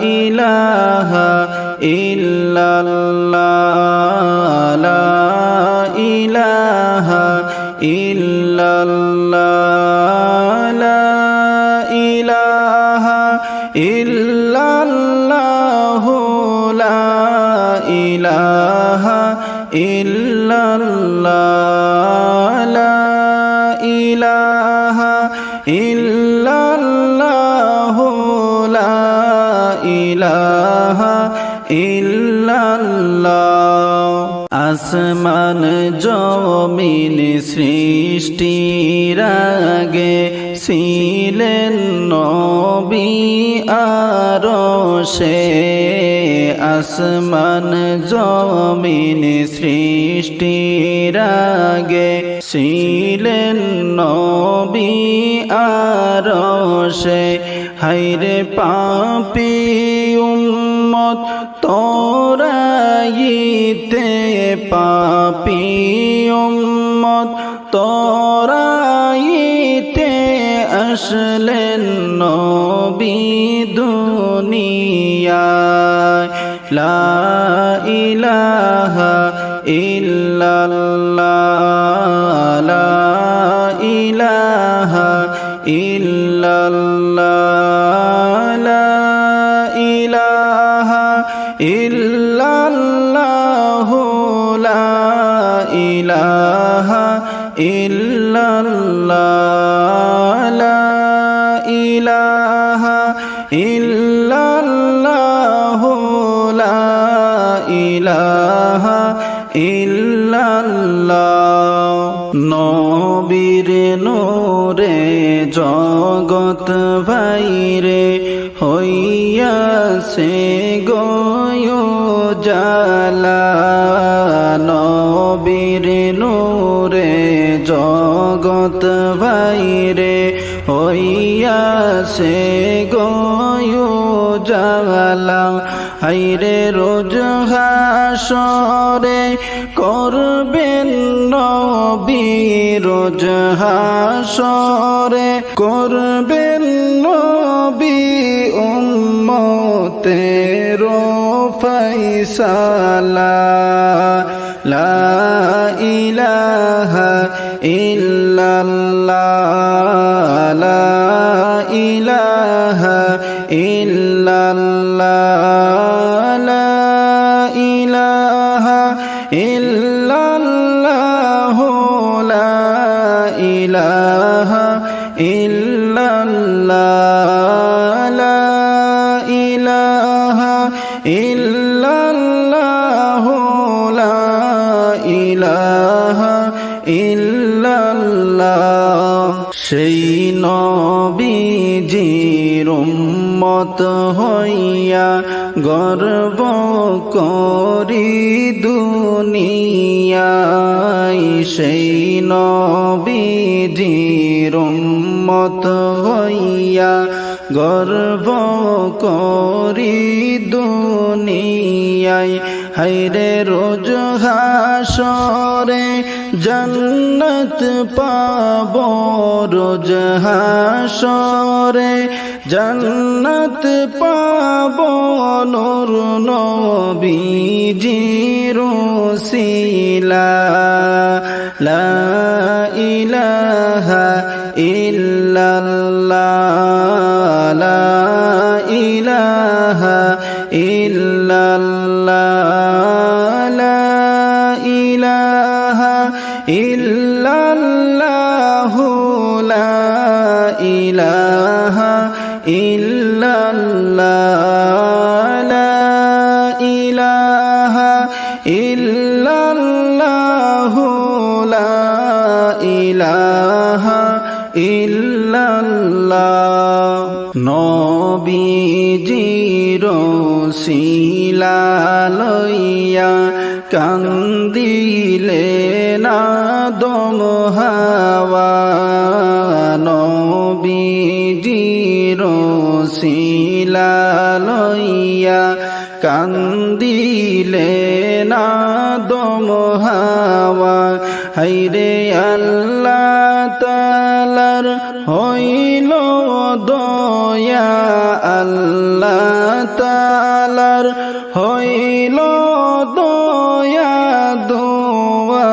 ইলাহা ইল্লাল্লাহ লা আসমান জমিন সৃষ্টির আগে ছিলেন নবী আর সে আসমান জমিন সৃষ্টির আগে ছিলেন নবী আর সে। হাইরে পাপি উম্মত তোরাইতে পাপি তোরাইতে আসলেন নবী লা ইলাহা ইল্লাল্লাহ লা ইলাহা ইল্লাল্লাহ লা ইলাহা ইল্লাল্লাহ। ইলাহা ইল্লাল্লাহ, লা ইলাহা ইল্লাল্লাহ, লা ইলাহা ইল্লাল্লাহ। নবীর নূরে জগৎ ভাইরে হইয়াছে গয় জালা হইয়াছে গয় জালা হাইরে রোজ হাসরে করবেন নবী রোজ হাসরে করবেন নবী উম্মতের ফাইসালা লা ইলাহা ইল্লাল্লাহ লা সেই নবীজির উম্মত হইয়া গর্ব করি দুনিয়ায়। সেই নবীজির উম্মত হইয়া গর্ব করি দুনিয়ায়। হাইরে রোজ হাসরে জন্নত পাব রোজ হাসরে জন্নত পাব নূর নবীজির সিলা লা নবীজির শিলা লইয়া কান্দিলে না দম হাওয়া। কান্দিলে না দম হাওয়া। হাইরে আল্লাহ তালার হইল দয়া। আল্লাহ তালার হইল দয়া। দোয়া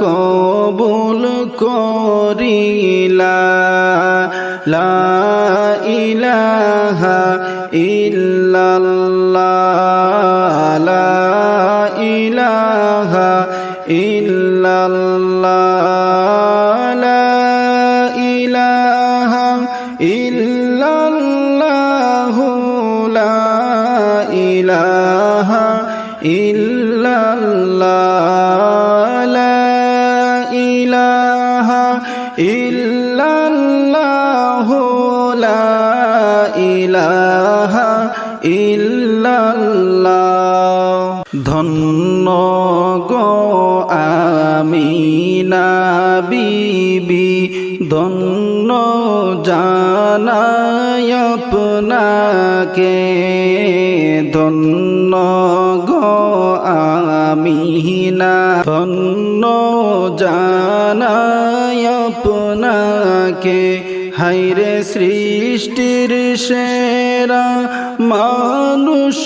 কবুল করিলা। লা ইলাহা ইল্লাল্লাহ লা ইলাহা ইল্লাল্লাহ লা ইলাহা ইল্লাল্লাহ। ধন্য গো আমিনা বিবি ধন্য জানায় আপনাকে। আমিনা ধন্য জানায় আপনাকে। হাইরে সৃষ্টির সেরা মানুষ,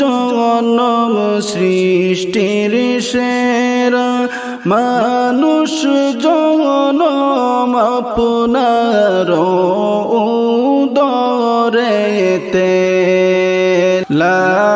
জনম সৃষ্টির সেরা মানুষ, জনম আপনার উদরেতে। লা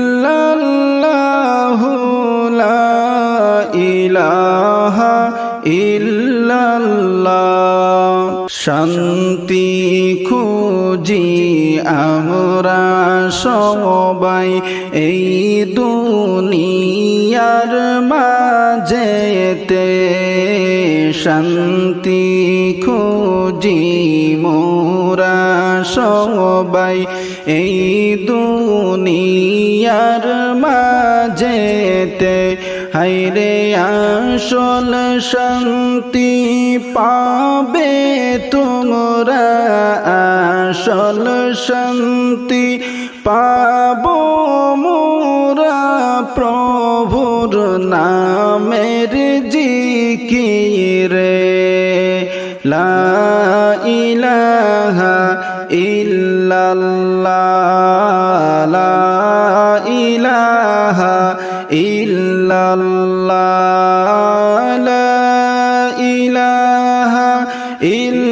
শান্তি খুঁজি আমরা সবাই এই দুনিয়ার মাঝেতে। শান্তি খুঁজি মোরা সবাই এই দুনিয়ার মাঝেতে। হাইরে আসল শান্তি পাবে তোমরা। আসল শান্তি পাব মোরা প্রভুর নামের জিকিরে। লা ইলাহা ইল্লাল্লাহ, লা লা ইলাহা ইল্লাল্লাহ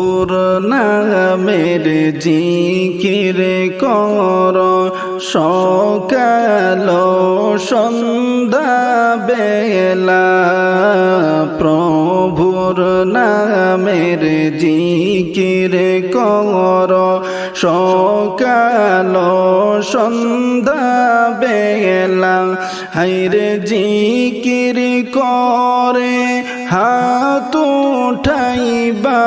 প্রভুর নামের জিকির কর। সকাল সন্ধ্যা বেলা প্রভুর নামের জিকির কর। সকাল সন্ধ্যা বেলা হাইরে জিকির করে হাত উঠাইবা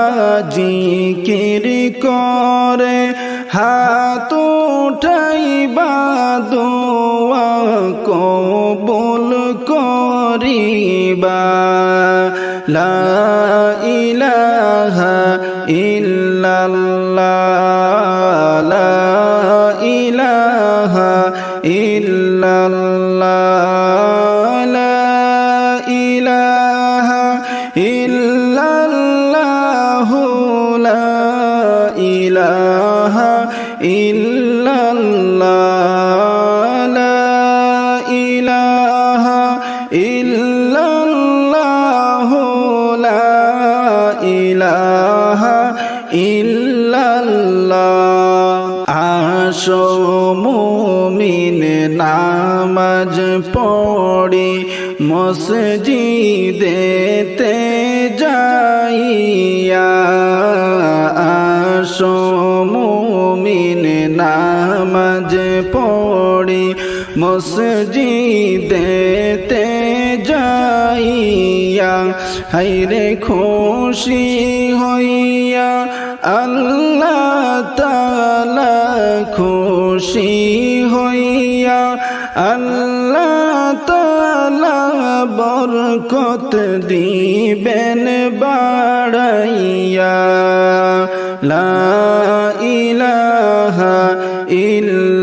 জিকির করে হাত উঠাইবা দোয়া কবুল করিবা। লা ইলাহা ইল্লাল্লাহ। ইল্লাল্লাহ লা ইলাহা ইল্লাল্লাহ। আসো মুমিন নামাজ পড়ি মসজিদেতে যাইয়া। আসো মুমিন নামাজ পড়ি মসজিদেতে যাইয়া হাইরে খুশি হইয়া আল্লাহ তালা খুশি হইয়া, আল্লাহ তালা বরকত দিবেন বাড়াইয়া, লা ইলাহা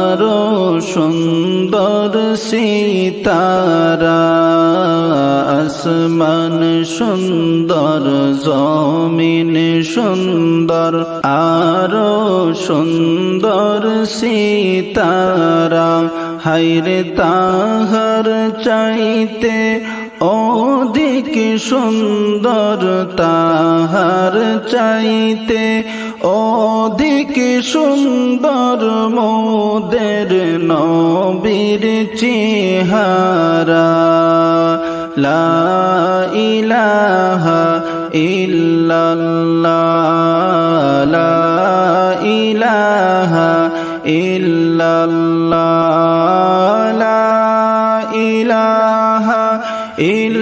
আরও সুন্দর সীতারা, আসমান সুন্দর, জমিন সুন্দর, আরও সুন্দর সীতারা। হাইরে তাহার চাইতে অধিক সুন্দর, তাহার চাইতে অধিক সুন্দর মোদের নবীর চেহারা। লা ইলাহা ইল্লাল্লাহ। লা ইলাহা ইল্লাল্লাহ। লা ইলাহা ইল্লাল্লাহ